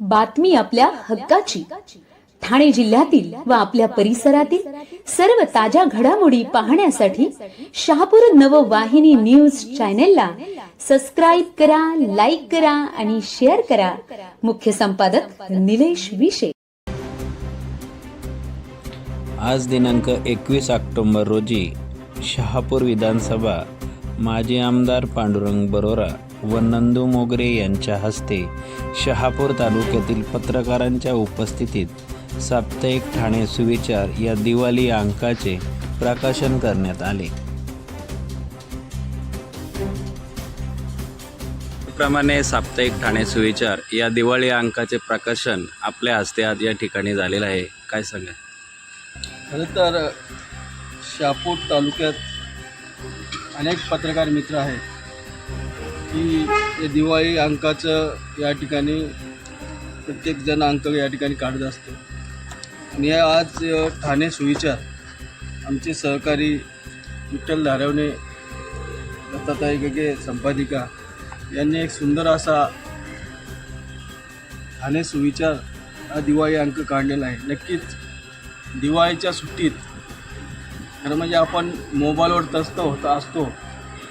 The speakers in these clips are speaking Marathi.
बातमी आपल्या हक्काची. ठाणे जिल्ह्यातील व आपल्या परिसरातील सर्व ताज्या घडामोडी पाहण्यासाठी शहापूर नववाहिनी न्यूज चॅनेलला सबस्क्राईब करा लाईक करा आणि शेअर करा. मुख्य संपादक निलेश विशे. आज दिनांक एकवीस ऑक्टोंबर रोजी शहापूर विधानसभा माजी आमदार पांडुरंग बरोरा व नंदू मोगरे यांच्या हस्ते शहापूर तालुक्यातील पत्रकारांच्या उपस्थितीत साप्ताहिक ठाणे सुविचार या दिवाळी अंकाचे प्रकाशन करण्यात आले. प्रमाणे साप्ताहिक ठाणे सुविचार या दिवाळी अंकाचे प्रकाशन आपल्या हस्ते आज या ठिकाणी झालेलं आहे. काय सांगा खरं तर शहापूर तालुक्यात अनेक पत्रकार मित्र आहेत. की दिवाळी अंकाचं या ठिकाणी प्रत्येकजण अंक या ठिकाणी काढत असतो. आणि आज ठाणे सुविचार आमचे सहकारी विठ्ठल धारवणे दत्ताताई गगे संपादिका यांनी एक सुंदर असा ठाणे सुविचार हा दिवाळी अंक काढलेला आहे. नक्कीच दिवाळीच्या सुट्टीत खरं म्हणजे आपण मोबाईलवर तस्त होत असतो.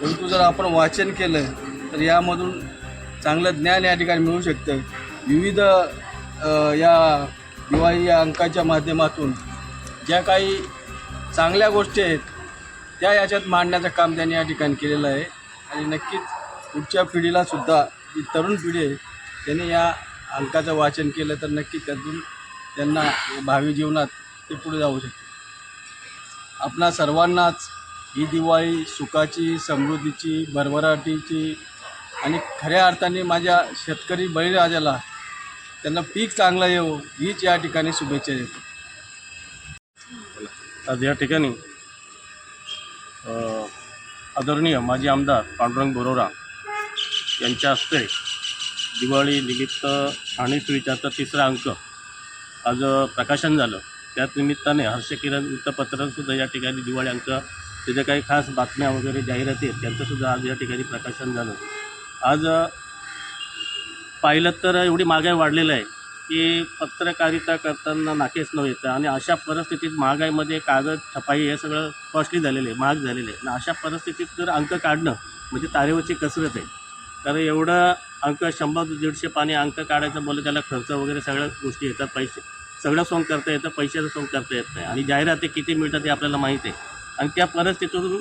परंतु जर आपण वाचन केलं तर यामधून चांगलं ज्ञान या ठिकाणी मिळू शकतं. विविध या दिवाळी या अंकाच्या माध्यमातून ज्या काही चांगल्या गोष्टी आहेत त्या याच्यात मांडण्याचं काम त्यांनी या ठिकाणी केलेलं आहे. आणि नक्कीच पुढच्या पिढीलासुद्धा जी तरुण पिढी आहे त्यांनी या अंकाचं वाचन केलं तर नक्कीच त्यातून त्यांना भावी जीवनात ते पुढे जाऊ शकते आपणा सर्वांनाच ही दिवाळी सुखाची समृद्धीची भरभराटीची आणि खऱ्या अर्थाने माझ्या शेतकरी बळीराजाला त्यांना पीक चांगलं येऊ हीच या ठिकाणी शुभेच्छा देतो. आज या ठिकाणी आदरणीय माजी आमदार पांडुरंग बोरोरा यांच्या हस्ते दिवाळी निमित्त ठाणे सुविचारचा तिसरा अंक आज प्रकाशन झालं. त्याच निमित्ताने हर्षकिरण वृत्तपत्रांसुद्धा या ठिकाणी दिवाळी अंक त्याच्या काही खास बातम्या वगैरे जाहिराती आहेत त्यांचंसुद्धा आज या ठिकाणी प्रकाशन झालं. आज पाहिलं तर एवढी महागाई वाढलेलं आहे की पत्रकारिता करताना नाकेच न येतं आणि अशा परिस्थितीत महागाईमध्ये कागद छपाई हे सगळं कॉस्टली झालेलं आहे महाग झालेलं आहे. आणि अशा परिस्थितीत जर अंक काढणं म्हणजे तारेवरची कसरत आहे कारण एवढं अंक शंभर दीडशे पाणी अंक काढायचं बोललं त्याला खर्च वगैरे सगळ्या गोष्टी येतात पैसे सगळं सोंग करता येतं पैशाचं सोंग करता येत नाही. आणि जाहिराती किती मिळतात हे आपल्याला माहीत आहे. आणि त्या परिस्थितीतून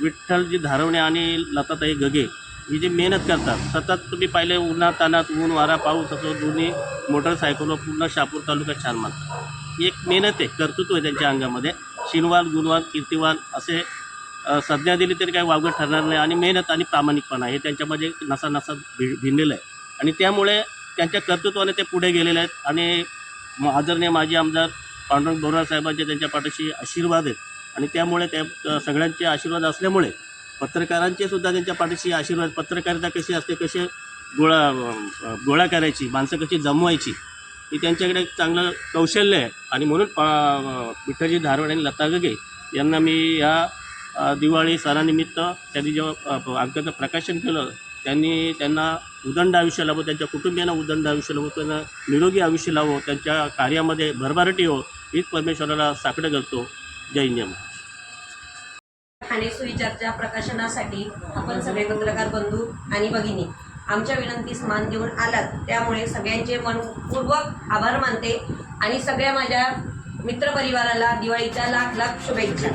विठ्ठलजी धारवणे आणि लताताई गगे ही जी मेहनत करतात सतत तुम्ही पाहिले उन्हा तानात ऊन वारा पाऊस असो दोन्ही मोटरसायकलवर पूर्ण शापूर तालुक्यात छान मानतात. ही एक मेहनत आहे कर्तृत्व आहे त्यांच्या अंगामध्ये. शिनवान गुणवान कीर्तिवान असे संज्ञा दिली तरी काही वावगं ठरणार नाही आणि मेहनत आणि प्रामाणिकपणा हे त्यांच्यामध्ये नसा नसा भि भिनलेलं आहे. आणि त्यामुळे त्यांच्या कर्तृत्वाने ते पुढे गेलेले आहेत आणि आदरणीय माजी आमदार पांडुरंग बोरा साहेबांचे त्यांच्या पाठीशी आशीर्वाद आहेत. आणि त्यामुळे त्या सगळ्यांचे आशीर्वाद असल्यामुळे पत्रकारांचे सुद्धा त्यांच्या पाठीशी आशीर्वाद पत्रकारिता कशी असते कसे गोळा गोळा करायची माणसं कशी जमवायची ही त्यांच्याकडे चांगलं कौशल्य आहे. आणि म्हणून पा विठ्ठलजी धारवड आणि लता गगे यांना मी या दिवाळी सणानिमित्त त्यांनी जेव्हा अंकाचं प्रकाशन केलं त्यांनी त्यांना उदंड आयुष्य लावो त्यांच्या कुटुंबियांना उदंड आयुष्य लावो त्यांना निरोगी आयुष्य लावो त्यांच्या कार्यामध्ये भरभराटी हो हीच परमेश्वराला साकडं करतो. जय जय ठाणे सुविचारच्या प्रकाशनासाठी आपण सगळे पत्रकार बंधू आणि भगिनी आमच्या विनंतीस मान देऊन आलात. त्यामुळे सगळ्यांचे मनपूर्वक आभार मानते आणि सगळ्या माझ्या मित्रपरिवाराला दिवाळीच्या लाख लाख शुभेच्छा.